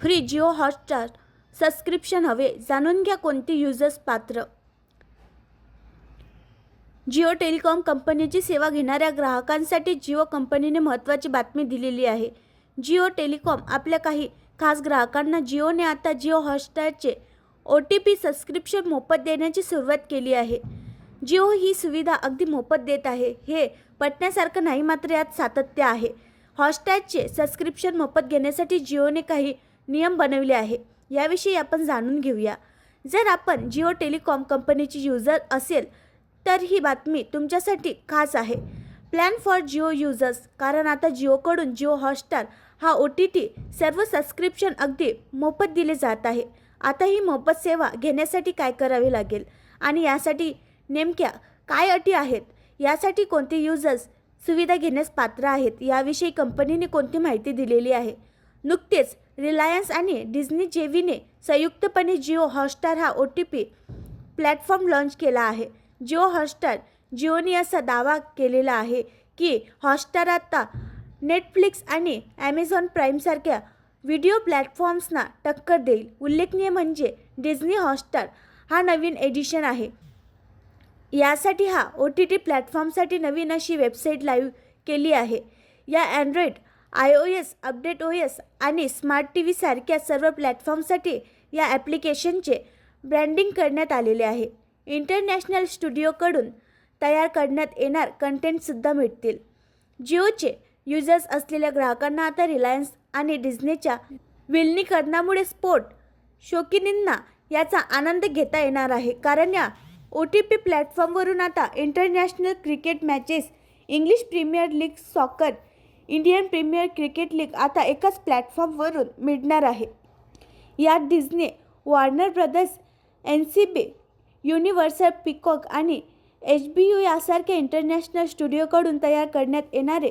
Free Jio Hotstar subscription हवे जाणून घ्या कोणते युजर्स पात्र. जिओ टेलिकॉम कंपनीची सेवा घेणाऱ्या ग्राहकांसाठी जिओ कंपनीने महत्त्वाची बातमी दिलेली आहे. जिओ टेलिकॉम आपल्या काही खास ग्राहकांना जिओने आता जिओ हॉटस्टारचे ओ टी पी सबस्क्रिप्शन मोफत देण्याची सुरुवात केली आहे. जिओ ही सुविधा अगदी मोफत देत आहे. हे पटण्यासारखं नाही मात्र यात सातत्य आहे. हॉटस्टारचे सबस्क्रिप्शन मोफत घेण्यासाठी जिओने काही नियम बनवले आहे. याविषयी आपण जाणून घेऊया. जर आपण जिओ टेलिकॉम कंपनीची युजर असेल तर ही बातमी तुमच्यासाठी खास आहे. प्लॅन फॉर जिओ युजर्स कारण आता जिओकडून जिओ हॉटस्टार हा ओ टी टी सर्व सबस्क्रिप्शन अगदी मोफत दिले जात आहे. आता ही मोफत सेवा घेण्यासाठी काय करावे लागेल? आणि यासाठी नेमक्या काय अटी आहेत? यासाठी कोणते युजर्स सुविधा घेण्यास पात्र आहेत? याविषयी कंपनीने कोणती माहिती दिलेली आहे? नुकतेच रिलायन्स आणि डिझनी जेवीने संयुक्तपणे जिओ हॉटस्टार हा O T P platform launch केला आहे. जिओ हॉटस्टार जिओने असा दावा केलेला आहे की हॉटस्टार आता नेटफ्लिक्स आणि ॲमेझॉन प्राईमसारख्या व्हिडिओ प्लॅटफॉर्म्सना टक्कर देईल. उल्लेखनीय म्हणजे डिझनी हॉटस्टार हा नवीन एडिशन आहे. यासाठी हा ओ टी टी प्लॅटफॉर्मसाठी नवीन अशी वेबसाईट लाईव्ह केली आहे. या Android I O S update O S आणि स्मार्ट टी व्हीसारख्या सर्व प्लॅटफॉर्मसाठी या ॲप्लिकेशनचे ब्रँडिंग करण्यात आलेले आहे. इंटरनॅशनल स्टुडिओकडून तयार करण्यात येणार कंटेंटसुद्धा मिळतील. जिओचे युजर्स असलेल्या ग्राहकांना आता रिलायन्स आणि डिझनीच्या विलनीकरणामुळे स्पोर्ट शौकीनींना याचा आनंद घेता येणार आहे. कारण या ओ टी पी प्लॅटफॉर्मवरून आता international cricket matches English premier league soccer Indian premier cricket league आता एकाच प्लॅटफॉर्मवरून मिळणार आहे. यात Disney Warner Brothers N C B universal peacock आणि एच बी यू यासारख्या इंटरनॅशनल स्टुडिओकडून तयार करण्यात येणारे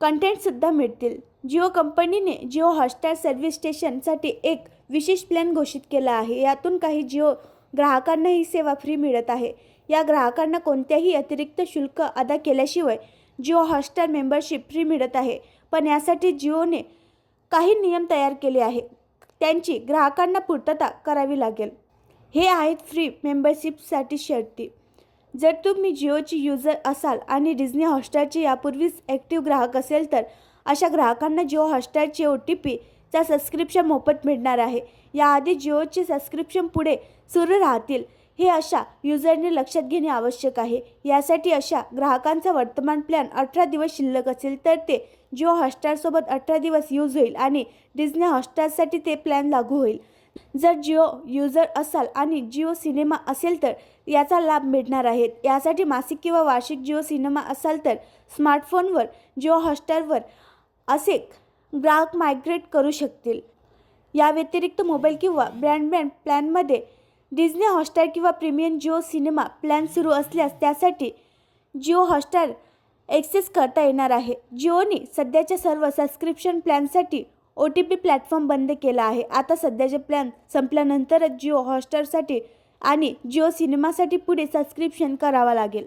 कंटेंटसुद्धा मिळतील. जिओ कंपनीने जिओ हॉटस्टार सर्व्हिस स्टेशनसाठी एक विशेष प्लॅन घोषित केला आहे. यातून काही जिओ ग्राहकांना ही सेवा फ्री मिळत आहे. या ग्राहकांना कोणत्याही अतिरिक्त शुल्क अदा केल्याशिवाय जिओ हॉटस्टार मेंबरशिप फ्री मिळत आहे. पण यासाठी जिओने काही नियम तयार केले आहे त्यांची ग्राहकांना पूर्तता करावी लागेल. हे आहेत फ्री मेंबरशिपसाठी शर्ती. जर तुम्ही जिओची युजर असाल आणि डिझनी हॉटस्टारचे यापूर्वीच ॲक्टिव्ह ग्राहक असेल तर अशा ग्राहकांना जिओ हॉटस्टारचे ओ टी पीचा सबस्क्रिप्शन मोफत मिळणार आहे. याआधी जिओचे सबस्क्रिप्शन पुढे सुरू राहतील. हे अशा युजरने लक्षात घेणे आवश्यक आहे. यासाठी अशा ग्राहकांचा वर्तमान प्लॅन अठरा दिवस शिल्लक असेल तर ते जिओ हॉटस्टारसोबत अठरा दिवस यूज होईल आणि डिझनी हॉटस्टारसाठी ते प्लॅन लागू होईल. जर जिओ युजर असाल आणि जिओ सिनेमा असेल तर याचा लाभ मिळणार आहेत यासाठी मासिक किंवा वार्षिक जिओ सिनेमा असाल तर स्मार्टफोनवर जिओ हॉटस्टारवर असे ग्राहक मायग्रेट करू शकतील. या व्यतिरिक्त मोबाईल किंवा ब्रँडबँड प्लॅनमध्ये डिझनी हॉटस्टार किंवा प्रीमियम जिओ सिनेमा प्लॅन सुरू असल्यास त्यासाठी जिओ हॉटस्टार ॲक्सेस करता येणार आहे. जिओने सध्याच्या सर्व सबस्क्रिप्शन प्लॅनसाठी ओ टी पी प्लॅटफॉर्म बंद केला आहे. आता सध्याचे प्लॅन संपल्यानंतरच जिओ हॉटस्टारसाठी आणि जिओ सिनेमासाठी पुढे सबस्क्रिप्शन करावा लागेल.